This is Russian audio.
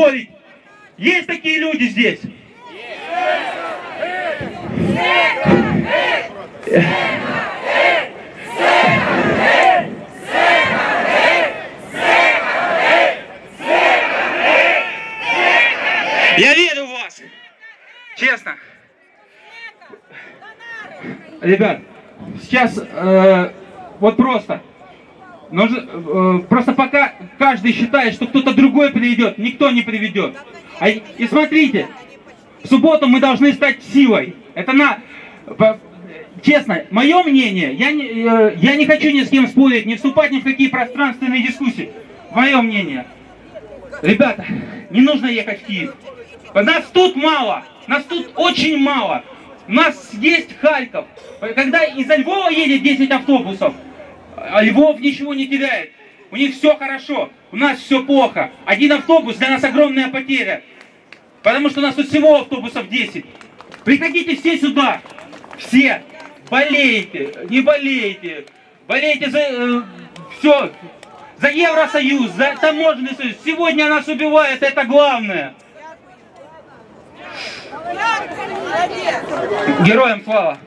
спорить. Есть такие люди здесь? Я верю в вас. Честно. Ребят, сейчас э, вот просто. Нужно, э, просто пока каждый считает, что кто-то другой приведет, никто не приведет. А, и смотрите, в субботу мы должны стать силой. Это на... Честно, мое мнение, я не, э, я не хочу ни с кем спорить, не вступать ни в какие пространственные дискуссии. Мое мнение. Ребята, не нужно ехать в Киев. Нас тут мало, нас тут очень мало. У нас есть Харьков. Когда из Львова едет 10 автобусов, а Львов ничего не теряет. У них все хорошо, у нас все плохо. Один автобус для нас огромная потеря. Потому что у нас тут всего автобусов 10. Приходите все сюда. Все. Болейте, не болейте. Болейте за все. За Евросоюз, за таможенный союз. Сегодня нас убивают, это главное. Героям слава.